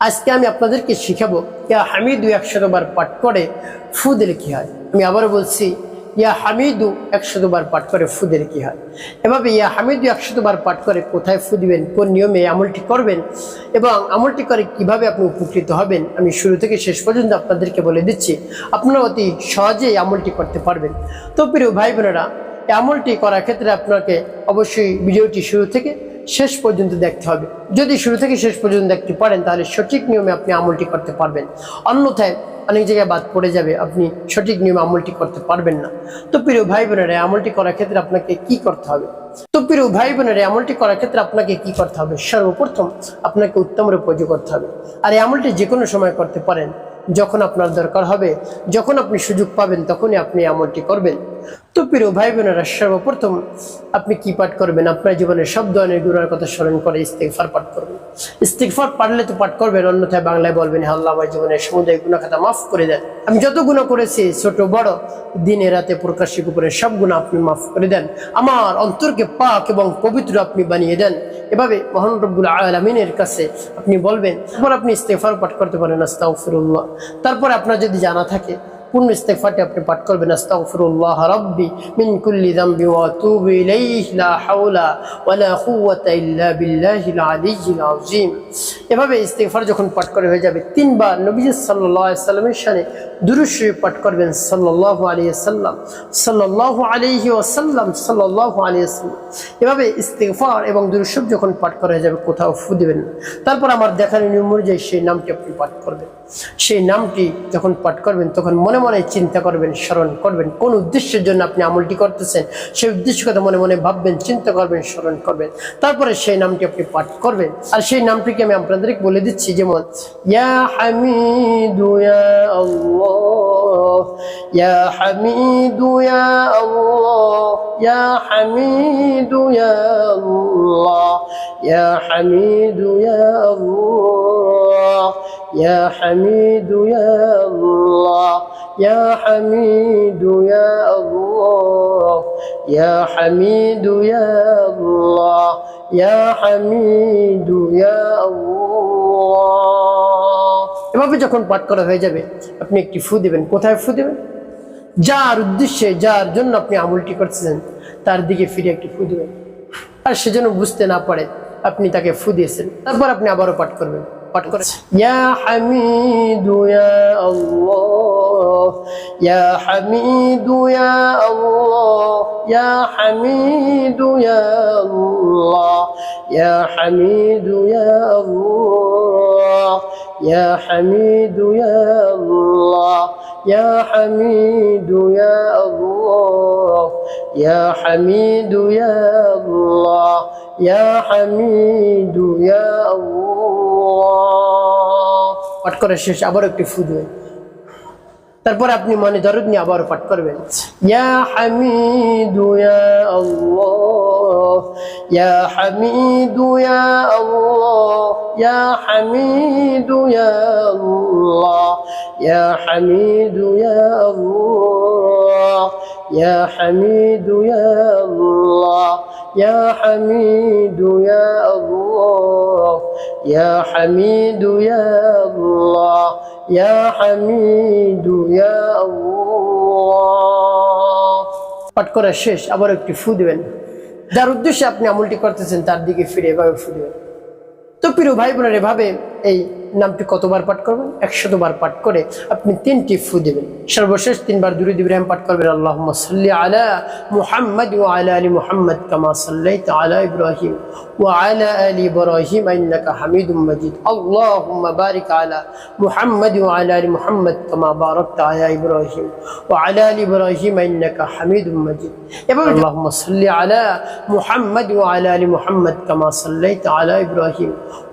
আজকে আমি আপনাদেরকে শিখাবো, ইয়া হামিদু একশতবার পাঠ করে, ফু দিলে কি হয়? আমি আবারও বলছি, ইয়া হামিদু একশতবার পাঠ করে, ফু দিলে কি হয়? এভাবে ইয়া হামিদু একশতবার পাঠ করে, কোথায় ফু দিবেন, কোন নিয়মে আমলটি করবেন এবং আমলটি করে কীভাবে আপনি উপকৃত হবেন, আমি শুরু থেকে শেষ পর্যন্ত আপনাদেরকে বলে দিচ্ছি, আপনারা অতি সহজেই আমলটি করতে পারবেন। তো প্রিয় ভাই বোনেরা আমলটি করার ক্ষেত্রে আপনাকে অবশ্যই ভিডিওটি শুরু থেকে শেষ পর্যন্ত দেখতে হবে। যদি শুরু থেকে শেষ পর্যন্ত দেখতে পারেন, তাহলে সঠিক নিয়মে আপনি আমলটি করতে পারবেন। অন্যথায় অনেক জায়গায় বাদ পড়ে যাবে, আপনি সঠিক নিয়মে আমলটি করতে পারবেন না। তো প্রিয় ভাই বোনেরা আমলটি করার ক্ষেত্রে আপনাকে কি করতে হবে? তো প্রিয় ভাই বোনেরা আমলটি করার ক্ষেত্রে আপনাকে কি করতে হবে? সর্বপ্রথম আপনাকে উত্তম রূপে অজু করতে হবে। আর এই আমলটি যে কোনো সময় করতে পারেন, যখন আপনার দরকার হবে, যখন আপনি সুযোগ পাবেন, তখনই আপনি আমলটি করবেন। তো প্রিয় ভাই বোনেরা সর্বপ্রথম আপনি কি পাঠ করবেন? আপনার জীবনের সব ধরনের গুণার কথা স্মরণ করে ইস্তেকফার পাঠ করবেন ইস্তেকফার পারলে তো পাঠ করবেন, অন্যথায় বাংলায় বলবেন, "হে আল্লাহ, আমার জীবনের সমুদায় গুণা খাতা মাফ করে দেন। আমি যত গুণা করেছি, ছোট, বড়, দিনে, রাতে প্রকাশিক উপরে সব গুণা আপনি মাফ করে দেন। আমার অন্তরকে পাক এবং পবিত্র আপনি বানিয়ে দেন। এভাবে মহান রব্বুল আলমিনের কাছে আপনি বলবেন তারপর আপনি ইস্তেফার পাঠ করতে পারেন, আস্তাগফিরুল্লাহ। তারপর আপনার যদি জানা থাকে পূর্ণ ইস্তেফাটি আপনি পাঠ করবেন আস্তাগফিরুল্লাহ রাব্বি মিন কুল্লি যামবি ওয়া আতুবু ইলাইহি লা হাওলা ওয়ালা কুওয়াতা ইল্লা বিল্লাহিল আলিয়্যিল আযীম এভাবে ইস্তেগফার যখন পাঠ করে হয়ে যাবে, তিনবার নবী সাল্লাল্লাহু আলাইহি সাল্লামের শানে দুরূদ শরীফ পাঠ করবেন সাল্লাল্লাহু আলাইহি সাল্লাম। সাল্লাল্লাহু আলাইহি ওয়াসাল্লাম, সাল্লাল্লাহু আলাইহি ওয়াসাল্লাম। এভাবে ইস্তেগফার এবং দুরূদ যখন পাঠ করা হয়ে যাবে, কোথাও ফু দিবেন না। তারপর আমার দেখার নিয়ম অনুযায়ী সেই নামটি আপনি পাঠ করবেন। সেই নামটি যখন পাঠ করবেন, তখন মনে মনে চিন্তা করবেন, স্মরণ করবেন। কোন উদ্দেশ্যের জন্য আপনি আমলটি করতেছেন, সেই উদ্দেশ্য কথা মনে মনে ভাববেন, চিন্তা করবেন, স্মরণ করবেন। তারপরে সেই নামটি আপনি পাঠ করবেন। আর সেই নামটিকে আমি আপনাদেরকে বলে দিচ্ছি যেমন ইয়া হামিদু ইয়া আল্লাহ ইয়া হামিদু ইয়া আল্লাহ ইয়া হামিদু ইয়া আল্লাহ ইয়া হামিদু ইয়া আল্লাহ ইয়া হামিদু ইয়া আল্লাহ ইয়া হামিদু ইয়া আল্লাহ ইয়া হামিদু ইয়া আল্লাহ ইয়া হামিদু, ইয়া এভাবে যখন পাঠ করা হয়ে যাবে, আপনি একটি ফু দেবেন। কোথায় ফু দেবেন? যার উদ্দেশ্যে, যার জন্য আপনি আমলটি করতেছেন, তার দিকে ফিরে একটি ফু দেবেন। আর সে যেন বুঝতে না পারে, আপনি তাকে ফু দিয়েছেন। তারপর আপনি আবারও পাঠ করবেন। Ya Hamidu ya Allah. Ya Hamidu ya Allah. Ya Hamidu ya Allah. Ya Hamidu ya Allah. Ya Hamidu ya Allah. Ya Hamidu ya Allah. Ya Hamidu ya Allah. Ya Hamidu ya Allah. পাঠ করা শেষ আবার একটি ফু দেবেন তারপর আপনি মনে দরদ নিয়ে আবার পাঠ করবেন। ইয়া হামিদু ইয়া আল্লাহ, ইয়া হামিদু ইয়া আল্লাহ, ইয়া হামিদু ইয়া আল্লাহ, ইয়া হামিদু ইয়া আল্লাহ, ইয়া হামিদু ইয়া আল্লাহ, ইয়া হামিদু ইয়া আল্লাহ ইয়া حميد يا الله ইয়া حميد يا الله. পাঠ করা শেষ আবার একটি ফু দিবেন। যার উদ্দেশ্যে আপনি আমলটি করতেছেন, তার দিকে ফিরে এভাবে ফু দিবেন। তো প্রিয় ভাই বোনের, এভাবে এই নামটি কতবার পাঠ করবেন? একশতবার পাঠ করে আপনি তিনটি ফু দেবেন। সর্বশেষ তিনবার দুরুদ ইব্রাহিম পাঠ করবেন আল্লাহ আলা মুহাম্মদ ও আলা আলী মুহাম্মদ কামা সাল্লাই আলা ইব্রাহিম ও আলা আলী ইব্রাহিম আইনাকা হামিদুম মজিদ। আল্লাহ বারিক আলা মুহাম্মদ ও আলা আলী মুহাম্মদ কামা বারক আলা ইব্রাহিম ও আলা আলী ইব্রাহিম আইনাকা হামিদুম মজিদ। এবং আল্লাহ সাল্লি আলা মুহাম্মদ ও আলা আলী মুহাম্মদ কামা সাল্লাই আলা ইব্রাহিম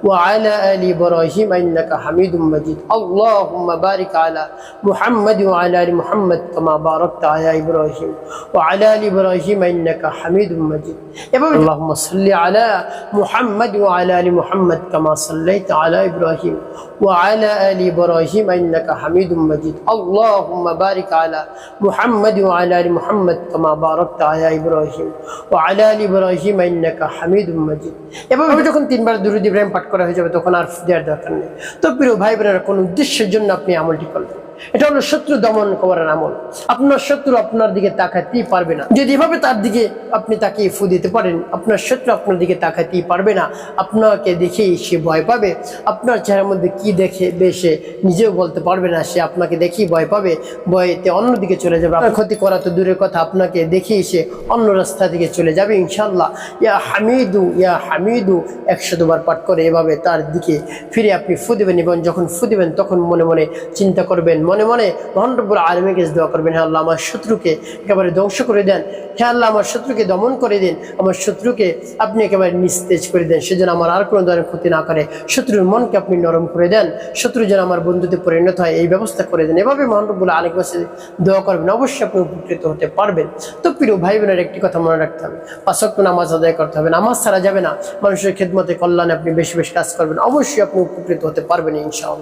ও আলা আলী ইব্রাহিম إبراهيم إنك حميد مجيد اللهم بارك على محمد وعلى آل محمد كما باركت على إبراهيم وعلى آل إبراهيم إنك حميد مجيد اللهم صل على محمد وعلى آل محمد كما صليت على إبراهيم وعلى آل إبراهيم إنك حميد مجيد اللهم بارك على محمد وعلى آل محمد كما باركت على إبراهيم وعلى آل إبراهيم إنك حميد مجيد এভাবে যখন তিনবার দুরুদ ইব্রাহিম পাঠ করা হয়ে যাবে তখন আর দেওয়ার দরকার নেই। তো প্রিয় ভাই বোনেরা কোনো উদ্দেশ্যের জন্য আপনি আমলটি করবেন এটা হলো শত্রু দমন করার আমল। আপনার শত্রু আপনার দিকে তাকাতেই পারবে না। যদি এভাবে তার দিকে আপনি তাকে ফু দিতে পারেন, আপনার শত্রু আপনার দিকে তাকাতেই পারবে না। আপনাকে দেখেই সে ভয় পাবে। আপনার চেহারার মধ্যে কি দেখে সে নিজেও বলতে পারবে না, সে আপনাকে দেখেই ভয় পাবে। ভয়েতে অন্যদিকে চলে যাবে। আপনার ক্ষতি করা তো দূরের কথা, আপনাকে দেখেই সে অন্য রাস্তা দিকে চলে যাবে ইনশাল্লাহ ইয়া হামিদু ইয়া হামিদু একশো দুবার পাঠ করে এভাবে তার দিকে ফিরে আপনি ফু দেবেন এবং যখন ফু দেবেন, তখন মনে মনে চিন্তা করবেন মনে মনে মহানরব্বুল আলমীকে দোয়া করবেন হ্যাঁ আল্লাহ আমার শত্রুকে একেবারে ধ্বংস করে দেন হ্যাঁ আল্লাহ আমার শত্রুকে দমন করে দিন, আমার শত্রুকে আপনি একেবারে নিস্তেজ করে দেন সেজন্য আমার আর কোনো ধরনের ক্ষতি না করে, শত্রুর মনকে আপনি নরম করে দেন, শত্রু যেন আমার বন্ধুতে পরিণত হয়, এই ব্যবস্থা করে দেন। এভাবে মহানরব্বুল আলম কাছে দোয়া করবেন, অবশ্যই আপনি উপকৃত হতে পারবেন। তো প্রিয় ভাই বোনের একটি কথা মনে রাখতে হবে পাশক্ত নামাজ আদায় করতে হবে, নামাজ ছাড়া যাবে না, মানুষের খেদমতে কল্যাণে আপনি বেশি বেশি কাজ করবেন, অবশ্যই আপনি উপকৃত হতে পারবেন ইনশাআল্লাহ।